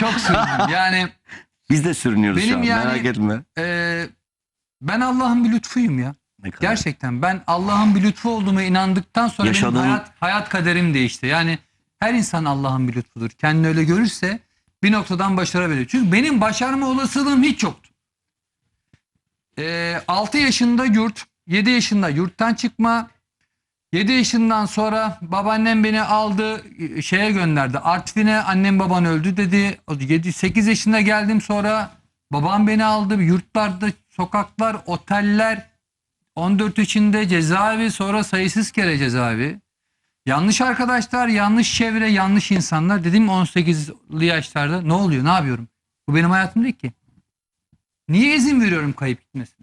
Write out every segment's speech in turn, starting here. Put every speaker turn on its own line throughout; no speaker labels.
Çok süründüm. Yani
Biz de sürünüyoruz
Benim
şu an
yani-
merak etme.
e, ben Allah'ın bir lütfuyum ya.
Ne kadar.
Gerçekten ben Allah'ın bir lütfu olduğuma inandıktan sonra
Yaşadığın-
benim hayat, hayat kaderim değişti. Yani her insan Allah'ın bir lütfudur. Kendini öyle görürse bir noktadan başarabilir. Çünkü benim başarma olasılığım hiç yoktu. Ee, 6 yaşında yurt, 7 yaşında yurttan çıkma, 7 yaşından sonra babaannem beni aldı şeye gönderdi. Artvin'e annem baban öldü dedi. 7 8 yaşında geldim sonra babam beni aldı. Yurtlarda sokaklar, oteller, 14 içinde cezaevi sonra sayısız kere cezaevi. Yanlış arkadaşlar, yanlış çevre, yanlış insanlar. Dedim 18'li yaşlarda ne oluyor, ne yapıyorum? Bu benim hayatım değil ki. Niye izin veriyorum kayıp gitmesine?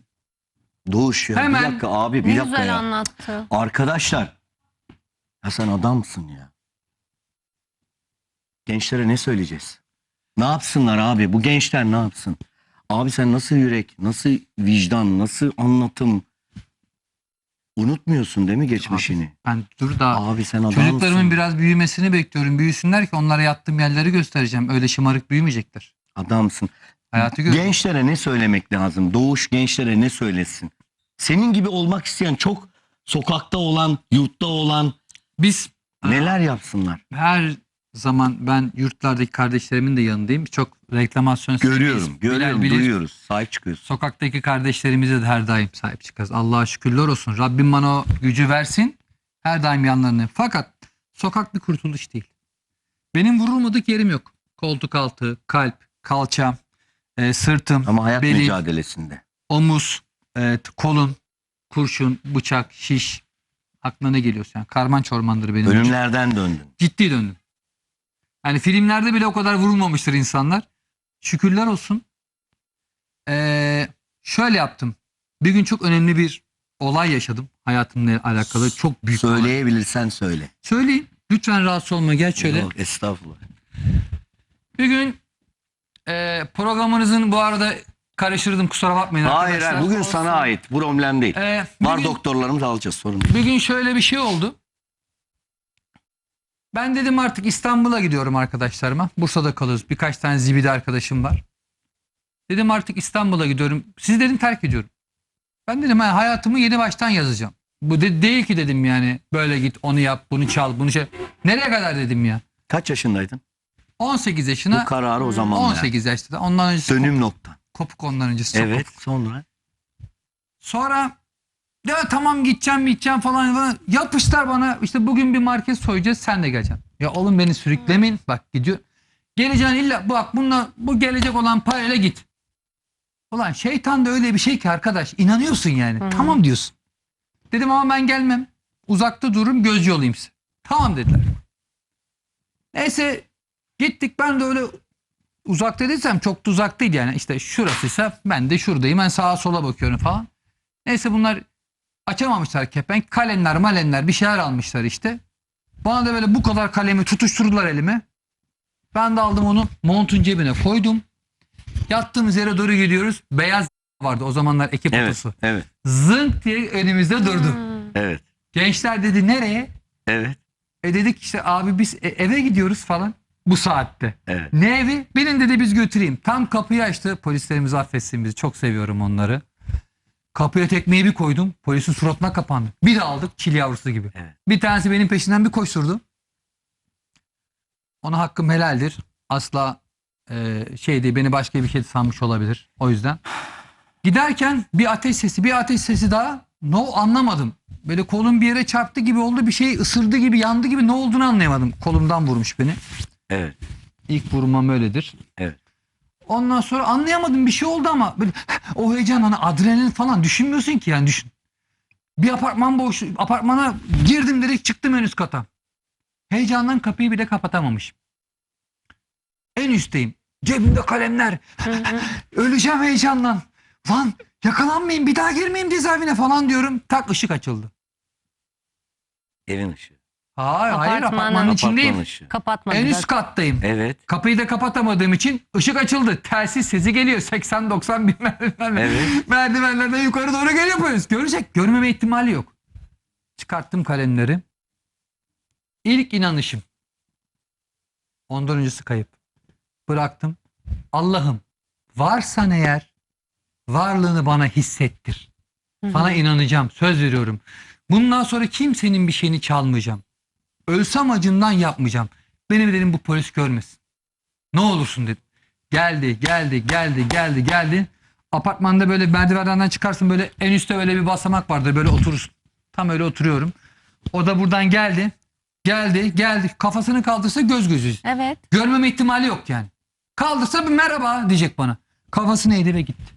Doğuş ya.
Hemen-
Bir dakika abi bir
Ne
dakika
güzel
ya.
anlattı.
Arkadaşlar. Ya sen adamsın ya. Gençlere ne söyleyeceğiz? Ne yapsınlar abi? Bu gençler ne yapsın? Abi sen nasıl yürek, nasıl vicdan, nasıl anlatım? Unutmuyorsun değil mi geçmişini?
Ben dur daha
Abi, sen adamsın.
çocuklarımın biraz büyümesini bekliyorum. Büyüsünler ki onlara yattığım yerleri göstereceğim. Öyle şımarık büyümeyecekler.
Adamsın.
Hayatı gör.
Gençlere ne söylemek lazım? Doğuş gençlere ne söylesin? Senin gibi olmak isteyen çok sokakta olan, yurtta olan
Biz
neler yapsınlar?
her zaman ben yurtlardaki kardeşlerimin de yanındayım. Çok reklamasyon
Görüyorum,
seviyiz.
görüyorum,
Bilir,
duyuyoruz. Sahip çıkıyorsun.
Sokaktaki kardeşlerimize de her daim sahip çıkarız. Allah'a şükürler olsun. Rabbim bana o gücü versin. Her daim yanlarına. Fakat sokak bir kurtuluş değil. Benim vurulmadık yerim yok. Koltuk altı, kalp, kalça, e, sırtım,
Ama hayat
belim,
mücadelesinde.
omuz, e, kolun, kurşun, bıçak, şiş. Aklına ne geliyorsa. Yani karman çormandır benim.
Ölümlerden döndün.
Ciddi döndüm. Yani filmlerde bile o kadar vurulmamıştır insanlar. Şükürler olsun. Ee, şöyle yaptım. Bir gün çok önemli bir olay yaşadım. Hayatımla alakalı. Çok büyük bir olay.
Söyleyebilirsen söyle.
Söyleyeyim. Lütfen rahatsız olma. Gel şöyle.
Yok, estağfurullah.
Bir gün e, programınızın bu arada karıştırdım. Kusura bakmayın
Hayır,
arkadaşlar.
hayır bugün sana ait. Bu problem değil.
Ee,
Var doktorlarımız alacağız sorun değil.
Bir gün şöyle bir şey oldu. Ben dedim artık İstanbul'a gidiyorum arkadaşlarıma. Bursa'da kalıyoruz. Birkaç tane zibidi arkadaşım var. Dedim artık İstanbul'a gidiyorum. Sizi dedim terk ediyorum. Ben dedim ha, hayatımı yeni baştan yazacağım. Bu de, değil ki dedim yani. Böyle git onu yap bunu çal bunu şey. Nereye kadar dedim ya.
Kaç yaşındaydın?
18 yaşına
Bu kararı o zaman ver.
18 yaşta. Ondan öncesi
Dönüm nokta.
Kopuk ondan öncesi. çok
Evet sonra.
Sonra ya tamam gideceğim gideceğim falan falan. Yapışlar bana işte bugün bir market soyacağız sen de geleceksin. Ya oğlum beni sürüklemeyin bak gidiyor. Geleceksin illa bak bununla bu gelecek olan parayla git. Ulan şeytan da öyle bir şey ki arkadaş inanıyorsun yani.
Hı.
Tamam diyorsun. Dedim ama ben gelmem. Uzakta dururum gözcü olayım size. Tamam dediler. Neyse gittik ben de öyle uzakta dediysem çok da uzak değil yani. İşte şurasıysa ben de şuradayım. Ben sağa sola bakıyorum falan. Neyse bunlar açamamışlar kepenk. Kalemler malemler bir şeyler almışlar işte. Bana da böyle bu kadar kalemi tutuşturdular elime. Ben de aldım onu montun cebine koydum. Yattığımız yere doğru gidiyoruz. Beyaz vardı o zamanlar ekip
Evet.
otosu.
Evet.
Zınk diye önümüzde durdu.
Hmm.
Evet.
Gençler dedi nereye?
Evet.
E dedik işte abi biz e- eve gidiyoruz falan bu saatte.
Evet.
Ne evi? Bilin dedi biz götüreyim. Tam kapıyı açtı. Polislerimiz affetsin bizi. Çok seviyorum onları. Kapıya tekmeyi bir koydum. Polisin suratına kapandı. Bir de aldık çil yavrusu gibi.
Evet.
Bir tanesi benim peşinden bir koşturdu. Ona hakkım helaldir. Asla e, şey değil beni başka bir şey sanmış olabilir. O yüzden. Giderken bir ateş sesi bir ateş sesi daha. No anlamadım. Böyle kolum bir yere çarptı gibi oldu. Bir şey ısırdı gibi yandı gibi ne olduğunu anlayamadım. Kolumdan vurmuş beni.
Evet.
İlk vurmam öyledir.
Evet.
Ondan sonra anlayamadım bir şey oldu ama böyle o heyecan hani adrenalin falan düşünmüyorsun ki yani düşün. Bir apartman boş apartmana girdim direkt çıktım en üst kata. Heyecandan kapıyı bile kapatamamışım. En üstteyim. Cebimde kalemler. Öleceğim heyecandan. Lan yakalanmayayım bir daha girmeyeyim cezaevine falan diyorum. Tak ışık açıldı.
Evin ışığı.
Hayır hayır
Apartmanın-
apartmanın içindeyim.
Kapatmadılar.
En üst kattayım.
Evet.
Kapıyı da kapatamadığım için ışık açıldı. Telsiz sesi geliyor. 80-90 bilmem ne.
Evet.
Merdivenlerden yukarı doğru geliyor polis. Görecek. Görmeme ihtimali yok. Çıkarttım kalemleri. İlk inanışım. Ondan öncesi kayıp. bıraktım. Allah'ım varsan eğer varlığını bana hissettir. Sana inanacağım. Söz veriyorum. Bundan sonra kimsenin bir şeyini çalmayacağım. Ölsem acından yapmayacağım. Beni dedim bu polis görmesin. Ne olursun dedim. Geldi, geldi, geldi, geldi, geldi. Apartmanda böyle merdivenden çıkarsın böyle en üstte öyle bir basamak vardır. Böyle oturursun. Tam öyle oturuyorum. O da buradan geldi. Geldi, geldi. Kafasını kaldırsa göz gözüz.
Evet.
Görmeme ihtimali yok yani. Kaldırsa bir merhaba diyecek bana. Kafasını eğdi ve gitti.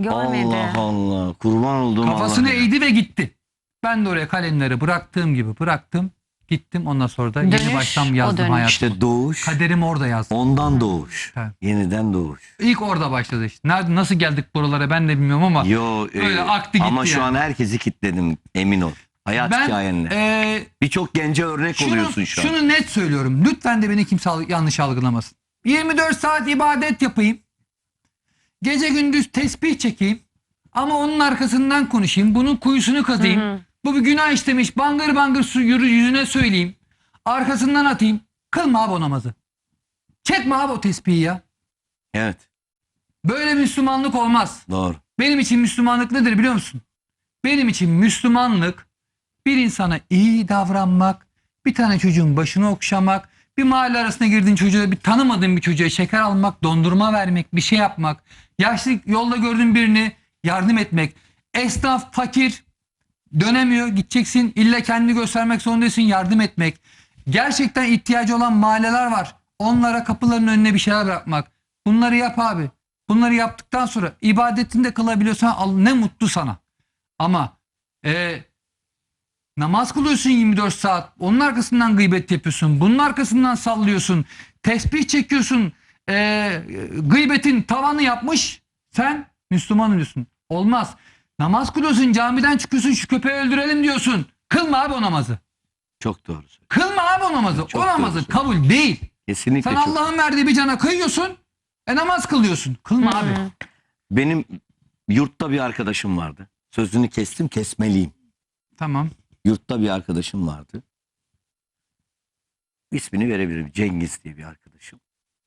Görmedi.
Allah Allah. Kurban olduğum
Kafasını
Allah.
eğdi ve gitti. Ben de oraya kalemleri bıraktığım gibi bıraktım. Gittim ondan sonra da
Dönüş,
yeni baştan
o
yazdım
dönüş.
hayatımı.
İşte doğuş.
Kaderimi orada yazdım.
Ondan doğuş.
Evet.
Yeniden doğuş.
İlk orada başladı işte. Nerede nasıl geldik buralara ben de bilmiyorum ama
Yo, e,
Böyle aktı
ama
gitti
şu
yani.
an herkesi kitledim emin ol. Hayat
ben
hikayenle.
e,
Birçok gence örnek
şunu,
oluyorsun şu an.
şunu net söylüyorum. Lütfen de beni kimse al- yanlış algılamasın. 24 saat ibadet yapayım. Gece gündüz tesbih çekeyim. Ama onun arkasından konuşayım. Bunun kuyusunu kazayım. Bu bir günah işlemiş. Bangır bangır su yürü yüzüne söyleyeyim. Arkasından atayım. Kılma abi o namazı. Çekme abi o tesbihi ya.
Evet
Böyle Müslümanlık olmaz.
doğru.
Benim için Müslümanlık nedir biliyor musun? Benim için Müslümanlık bir insana iyi davranmak, bir tane çocuğun başını okşamak, bir mahalle arasına girdiğin çocuğa, bir tanımadığın bir çocuğa şeker almak, dondurma vermek, bir şey yapmak, yaşlı yolda gördüğün birini yardım etmek, esnaf fakir dönemiyor, gideceksin, illa kendini göstermek zorundasın, yardım etmek. Gerçekten ihtiyacı olan mahalleler var. Onlara kapıların önüne bir şeyler bırakmak. Bunları yap abi. Bunları yaptıktan sonra ibadetini de kılabiliyorsan ne mutlu sana. Ama e, namaz kılıyorsun 24 saat. Onun arkasından gıybet yapıyorsun. Bunun arkasından sallıyorsun. Tesbih çekiyorsun. E, gıybetin tavanı yapmış. Sen Müslüman diyorsun. Olmaz. Namaz kılıyorsun camiden çıkıyorsun şu köpeği öldürelim diyorsun. Kılma abi o namazı.
Çok doğru. söylüyorsun.
Kılma abi o namazı.
Çok
o namazı kabul değil.
Kesinlikle
Sen
çok.
Allah'ın verdiği bir cana kıyıyorsun. E namaz kılıyorsun. Kılma abi.
Hı.
Benim yurtta bir arkadaşım vardı. Sözünü kestim kesmeliyim.
Tamam.
Yurtta bir arkadaşım vardı. İsmini verebilirim. Cengiz diye bir arkadaşım.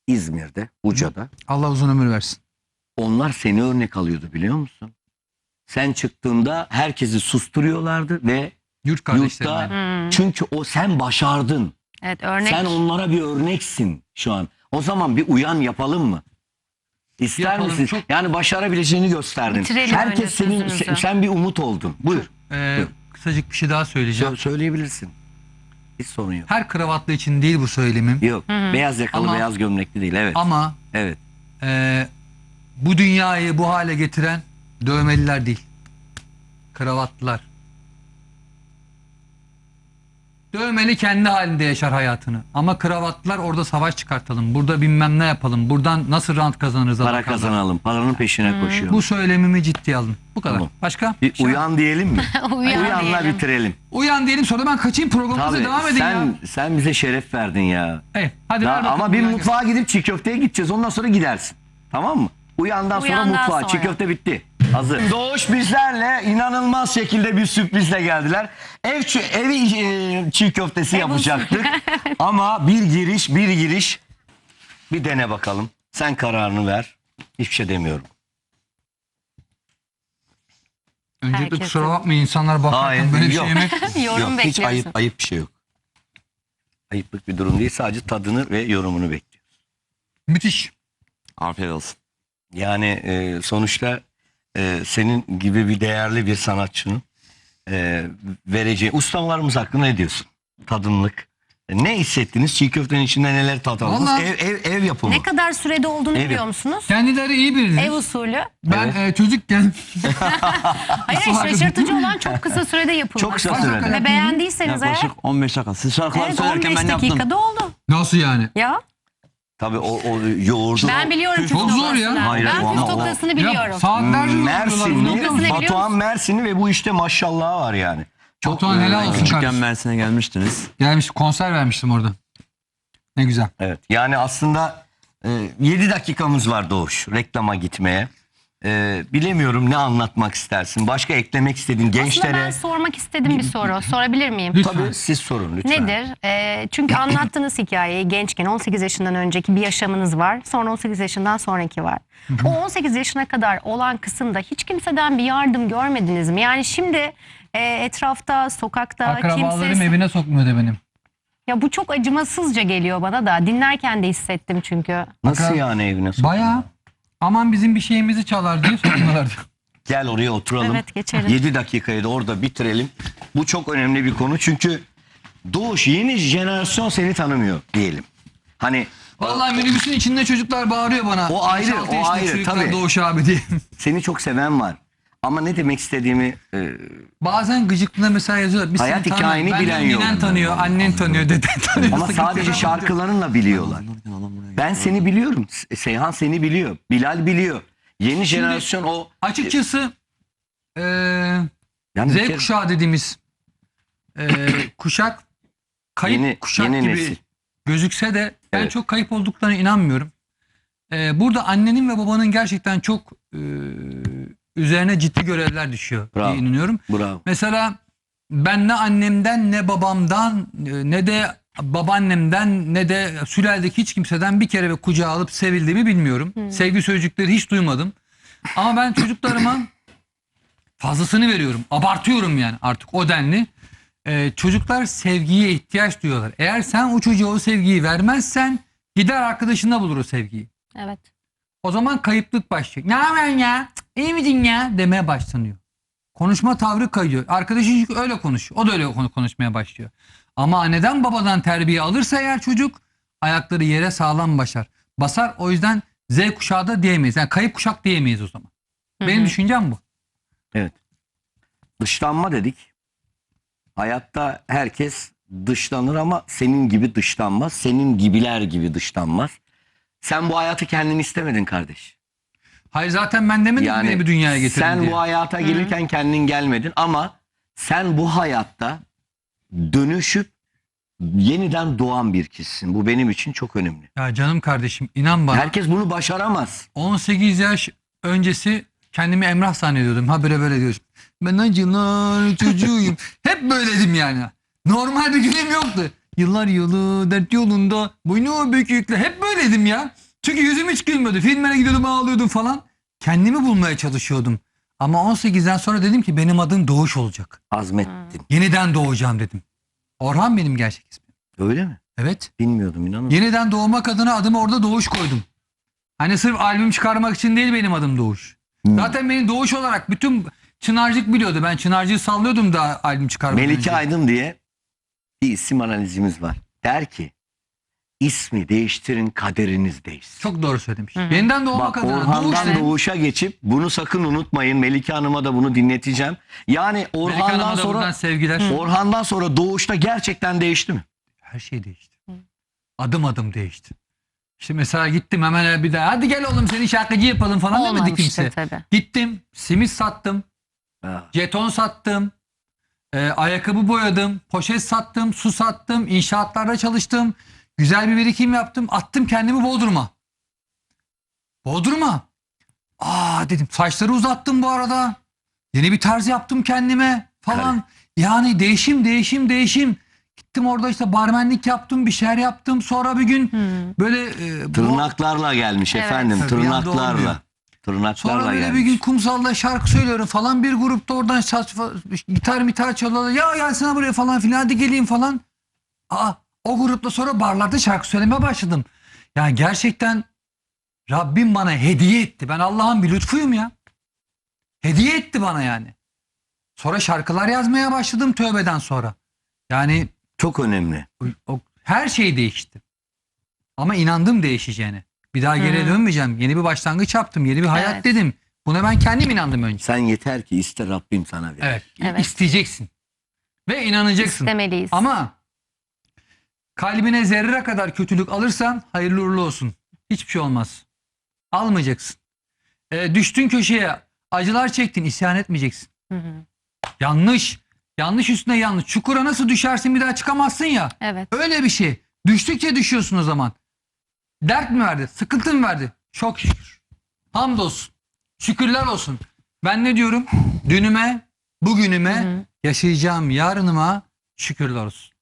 İzmir'de, Uca'da.
Allah uzun ömür versin.
Onlar seni örnek alıyordu biliyor musun? Sen çıktığında herkesi susturuyorlardı ve
Yurt kardeşlerim.
Yurtta-.
Hı.
çünkü o sen başardın.
Evet örnek.
Sen onlara bir örneksin şu an. O zaman bir uyan yapalım mı? İster
Yapalım,
misin?
çok-
Yani başarabileceğini gösterdin.
Bitirelim öyle
Herkes senin
sözünüzü.
sen, sen bir umut oldun. Buyur.
Ee,
Buyur.
kısacık bir şey daha söyleyeceğim.
Sö- söyleyebilirsin. Hiç sorun yok.
Her kravatlı için değil bu söylemim.
Yok.
Hı hı.
Beyaz yakalı,
Ama-
beyaz gömlekli değil. Evet.
Ama
Evet.
e, bu dünyayı bu hale getiren dövmeliler değil. Kravatlılar. Dövmeli kendi halinde yaşar hayatını. Ama kravatlılar orada savaş çıkartalım. Burada bilmem ne yapalım. Buradan nasıl rant kazanırız?
Para kazanalım. Paranın peşine koşuyor.
Bu söylemimi ciddiye alın. Bu kadar.
Tamam.
Başka?
bir
Şey-
uyan diyelim mi?
Uyan
Uyanla
diyelim.
bitirelim.
Uyan diyelim sonra ben kaçayım programımıza
Tabii.
devam edin
sen
ya.
sen bize şeref verdin ya.
Hey, hadi
Daha-
ver bakalım
ama bir
uyan.
mutfağa gidip çiğ köfteye gideceğiz. Ondan sonra gidersin. Tamam mı? Uyandan sonra
Uyandan
mutfağa. Çiğ
sonra.
köfte bitti. Hazır. Doğuş bizlerle inanılmaz şekilde bir sürprizle geldiler. Ev evi e, çiğ köftesi
Ev
yapacaktık. ama bir giriş, bir giriş. Bir dene bakalım. Sen kararını ver. Hiçbir şey demiyorum.
Öncelikle
Herkes
kusura bakmayın insanlar bakarken
Hayır,
böyle bir
yok.
şey yemek.
Yorum
yok, hiç
bekliyorsun.
ayıp ayıp bir şey yok. Ayıplık bir durum değil. Sadece tadını ve yorumunu bekliyoruz.
Müthiş.
Afiyet olsun.
Yani e, sonuçta e, senin gibi bir değerli bir sanatçının e, vereceği ustalarımız hakkında ne diyorsun? Tadımlık. E, ne hissettiniz? Çiğ köftenin içinde neler tat aldınız?
Vallahi-
Ev, ev, ev yapımı.
Ne kadar sürede olduğunu
Evet.
biliyor musunuz?
Kendileri iyi biridir.
Ev usulü.
Ben
Evet.
e, çocukken
Hayır hayır, şaşırtıcı olan çok kısa sürede yapılması.
Çok kısa sürede.
Ve beğendiyseniz eğer
Yaklaşık 15 dakika. Siz şarkılar
evet,
söylerken
15
ben yaptım.
dakikada oldu.
nasıl yani?
Ya
Tabii o, o yoğurdu.
ben biliyorum
Çok zor ya.
Hayır,
ben
ama o-
noktasını
Ya,
biliyorum.
saatlerce biliyor
Mersinli,
Noktasını biliyor
Batuhan
musun?
Mersinli ve bu işte maşallah var yani. Çok
Batuhan helal olsun
Küçükken
kardeşim.
Mersin'e gelmiştiniz.
Gelmiş konser vermiştim orada. Ne güzel.
Evet. Yani aslında e, 7 dakikamız var Doğuş reklama gitmeye. E, bilemiyorum ne anlatmak istersin. Başka eklemek istediğin
Aslında
gençlere.
ben sormak istediğim bir soru. Sorabilir miyim?
Lütfen.
Tabii siz sorun lütfen.
Nedir? Ee, çünkü anlattığınız hikayeyi gençken 18 yaşından önceki bir yaşamınız var. Sonra 18 yaşından sonraki var. O 18 yaşına kadar olan kısımda hiç kimseden bir yardım görmediniz mi? Yani şimdi e, etrafta, sokakta
Akrabalarım
kimse...
evine sokmuyordu benim.
Ya bu çok acımasızca geliyor bana da. Dinlerken de hissettim çünkü.
Nasıl
Akra-
yani evine sok-
Baya aman bizim bir şeyimizi çalar diye sokmuyorlardı.
Gel oraya oturalım.
Evet, geçelim.
7 dakikayı da orada bitirelim. Bu çok önemli bir konu çünkü doğuş yeni jenerasyon seni tanımıyor diyelim. Hani
Vallahi minibüsün içinde çocuklar bağırıyor bana.
O ayrı,
5-6
o
yaşındaki
ayrı,
çocuklar
tabii.
Doğuş abi diye.
seni çok seven var. Ama ne demek istediğimi e,
Bazen gıcıklığına mesela yazıyorlar. Biz
Hayat
seni
hikayeni bilen yok.
Ninen tanıyor, annen tanıyor, deden tanıyor.
ama sadece
yok.
şarkılarınla biliyorlar. Ben seni biliyorum. Se- Seyhan seni biliyor. Bilal biliyor. Yeni jenerasyon o
Açıkçası eee
yani bir
Z
kere-
kuşağı dediğimiz eee, kuşak kayıp
Yeni-
kuşak
yeni
gibi
nesil.
gözükse de ben
Evet.
çok kayıp olduklarına inanmıyorum. Eee, burada annenin ve babanın gerçekten çok eee, üzerine ciddi görevler düşüyor
Bravo.
diye inanıyorum.
Bravo.
Mesela ben ne annemden ne babamdan e, ne de babaannemden ne de sülaledeki hiç kimseden bir kere ve kucağa alıp sevildiğimi bilmiyorum. Sevgi sözcükleri hiç duymadım. Ama ben çocuklarıma fazlasını veriyorum. Abartıyorum yani artık o denli. Ee, çocuklar sevgiye ihtiyaç duyuyorlar. Eğer sen o çocuğa o sevgiyi vermezsen gider arkadaşında bulur o sevgiyi.
Evet.
O zaman kayıplık başlıyor. Ne haber ya? İyi misin ya? Demeye başlanıyor. Konuşma tavrı kayıyor. Arkadaşı çünkü öyle konuşuyor. O da öyle konu- konuşmaya başlıyor. Ama anneden babadan terbiye alırsa eğer çocuk ayakları yere sağlam başar. Basar. O yüzden Z kuşağı da diyemeyiz. Yani kayıp kuşak diyemeyiz o zaman. Benim düşüncem bu.
Evet. Dışlanma dedik. Hayatta herkes dışlanır ama senin gibi dışlanmaz. Senin gibiler gibi dışlanmaz. Sen bu hayatı kendin istemedin kardeş.
Hayır zaten ben demedim ki beni bir dünyaya getirin
sen
diye.
bu hayata gelirken kendin gelmedin ama sen bu hayatta dönüşüp yeniden doğan bir kişisin. Bu benim için çok önemli.
Ya canım kardeşim inan bana.
Herkes bunu başaramaz.
18 yaş öncesi kendimi Emrah zannediyordum. Ha böyle böyle diyorsun. Ben acılar çocuğuyum. Hep böyledim yani. Normal bir günüm yoktu. Yıllar yılı dert yolunda boynu bükükle hep böyleydim ya. Çünkü yüzüm hiç gülmüyordu. Filmlere gidiyordum ağlıyordum falan. Kendimi bulmaya çalışıyordum. Ama 18'den sonra dedim ki benim adım Doğuş olacak.
Azmettin.
Yeniden doğacağım dedim. Orhan benim gerçek ismim.
Öyle mi?
Evet.
Bilmiyordum inanın.
Yeniden doğmak adına adımı orada Doğuş koydum. Hani sırf albüm çıkarmak için değil benim adım Doğuş.
Hmm.
Zaten beni Doğuş olarak bütün Çınarcık biliyordu. Ben Çınarcık'ı sallıyordum da albüm çıkarmadan
Melike
önce.
Aydın diye bir isim analizimiz var. Der ki ismi değiştirin kaderiniz değişsin.
Çok doğru söylemiş. Yeniden doğmak
Bak
adına
Orhan'dan
Doğuş.
Doğuş'a geçip bunu sakın unutmayın. Melike Hanım'a da bunu dinleteceğim. Yani Orhan'dan sonra
sevgiler.
Orhan'dan sonra Doğuş'ta gerçekten değişti mi?
Her şey değişti. Adım adım değişti. İşte mesela gittim hemen bir daha hadi gel oğlum seni şarkıcı yapalım falan demedi
Olmamıştır
kimse.
tabii.
Gittim simit sattım.
Ha.
Jeton sattım. e, ayakkabı boyadım. Poşet sattım. Su sattım. inşaatlarda çalıştım. Güzel bir birikim yaptım. Attım kendimi Bodrum'a. Bodrum'a. Aa dedim saçları uzattım bu arada. Yeni bir tarz yaptım kendime falan. Yani değişim değişim değişim. Gittim orada işte barmenlik yaptım. Bir şeyler yaptım. Sonra bir gün böyle e, bu-
Tırnaklarla gelmiş
Evet.
efendim. Tırnaklarla. Tırnaklarla
Sonra böyle
gelmiş.
bir gün kumsalda şarkı söylüyorum falan. Bir grupta oradan saç, gitar mitar çalıyorlar. Ya gelsene buraya falan filan hadi geleyim falan. Aa, o grupta sonra barlarda şarkı söylemeye başladım. Yani gerçekten Rabbim bana hediye etti. Ben Allah'ın bir lütfuyum ya. Hediye etti bana yani. Sonra şarkılar yazmaya başladım tövbeden sonra. Yani
Çok önemli.
o- o- her şey değişti. Ama inandım değişeceğine. Bir daha geriye dönmeyeceğim. Yeni bir başlangıç yaptım. Yeni bir hayat
Evet.
dedim. Buna ben kendim inandım önce.
Sen yeter ki iste Rabbim sana verir.
Evet.
Evet.
isteyeceksin. Ve inanacaksın.
İstemeliyiz.
Ama kalbine zerre kadar kötülük alırsan hayırlı uğurlu olsun. Hiçbir şey olmaz. Almayacaksın. E, düştün köşeye acılar çektin isyan etmeyeceksin.
Hı hı.
Yanlış. Yanlış üstüne yanlış. Çukura nasıl düşersin bir daha çıkamazsın ya.
Evet.
Öyle bir şey. Düştükçe düşüyorsun o zaman. Dert mi verdi? Sıkıntı mı verdi? Çok şükür. Hamdolsun. Şükürler olsun. Ben ne diyorum? Dünüme, bugünüme,
Hı hı.
yaşayacağım yarınıma şükürler olsun.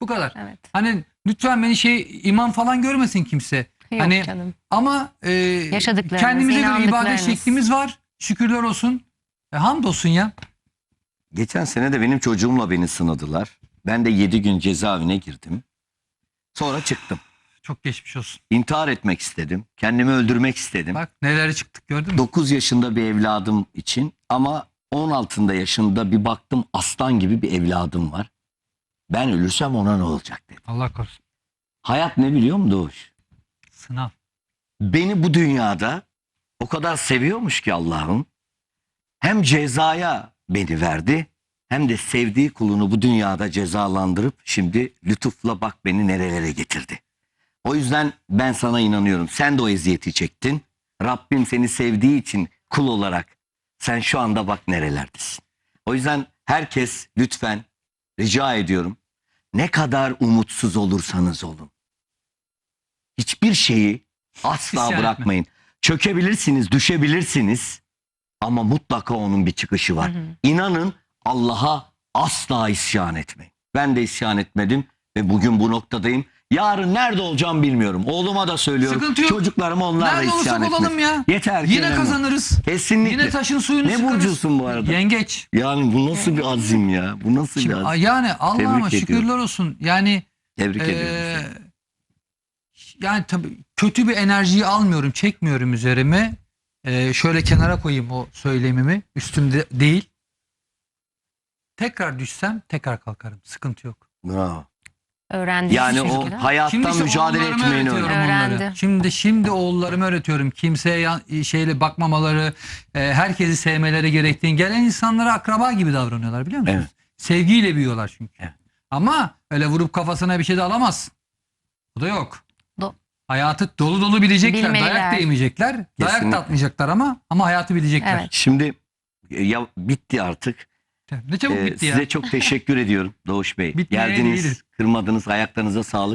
Bu kadar.
Evet.
Hani lütfen beni şey imam falan görmesin kimse.
Yok
hani
canım.
ama e, kendimize göre ibadet şeklimiz var. Şükürler olsun. E, hamdolsun ya.
Geçen sene de benim çocuğumla beni sınadılar. Ben de 7 gün cezaevine girdim. Sonra çıktım.
Çok geçmiş olsun.
İntihar etmek istedim. Kendimi öldürmek istedim.
Bak nelere çıktık gördün mü?
9 yaşında bir evladım için ama 16 yaşında bir baktım aslan gibi bir evladım var. Ben ölürsem ona ne olacak dedim.
Allah korusun.
Hayat ne biliyor musun Doğuş?
Sınav.
Beni bu dünyada o kadar seviyormuş ki Allah'ım. Hem cezaya beni verdi hem de sevdiği kulunu bu dünyada cezalandırıp şimdi lütufla bak beni nerelere getirdi. O yüzden ben sana inanıyorum. Sen de o eziyeti çektin. Rabbim seni sevdiği için kul olarak sen şu anda bak nerelerdesin. O yüzden herkes lütfen rica ediyorum. Ne kadar umutsuz olursanız olun. Hiçbir şeyi asla
İsyan
bırakmayın. Çökebilirsiniz, düşebilirsiniz ama mutlaka onun bir çıkışı var.
Hı hı.
İnanın Allah'a asla isyan etmeyin. Ben de isyan etmedim ve bugün bu noktadayım. Yarın nerede olacağım bilmiyorum. Oğluma da söylüyorum.
Sıkıntı yok.
Çocuklarıma onlar da
Nerede
isyan
olursak olalım ya.
Yeter ki
Yine
önemli.
kazanırız.
Kesinlikle.
Yine taşın suyunu
Ne
sıkarız.
burcusun bu arada?
Yengeç.
Yani bu nasıl bir azim ya? Bu nasıl
Şimdi,
bir azim?
yani Allah'ıma şükürler
ediyorum.
olsun. Yani
Tebrik
Ee,
ediyorum. seni.
yani tabii kötü bir enerjiyi almıyorum, çekmiyorum üzerime. Ee, şöyle kenara koyayım o söylemimi. Üstümde değil. Tekrar düşsem tekrar kalkarım. Sıkıntı yok.
Bravo.
Öğrendiğiniz
Yani o
şekilde.
hayattan
Şimdi işte
mücadele
oğullarıma öğretiyorum
öyle.
onları.
Öğrendi.
Şimdi şimdi oğullarıma öğretiyorum. Kimseye yan- şeyle bakmamaları, e, herkesi sevmeleri gerektiğini. Gelen insanlara akraba gibi davranıyorlar biliyor musunuz?
Evet.
Sevgiyle büyüyorlar çünkü.
Evet.
Ama öyle vurup kafasına bir şey de alamaz. Bu da yok.
Do-
Hayatı dolu dolu bilecekler.
Bilmeliler.
Dayak da yemeyecekler. Dayak
Kesinlikle.
da atmayacaklar ama ama hayatı bilecekler.
Evet.
Şimdi e, ya bitti artık.
Ne çabuk
Ee,
bitti ya.
size çok teşekkür ediyorum Doğuş Bey.
Bitmeye
Geldiniz,
değiliz.
kırmadınız, ayaklarınıza sağlık.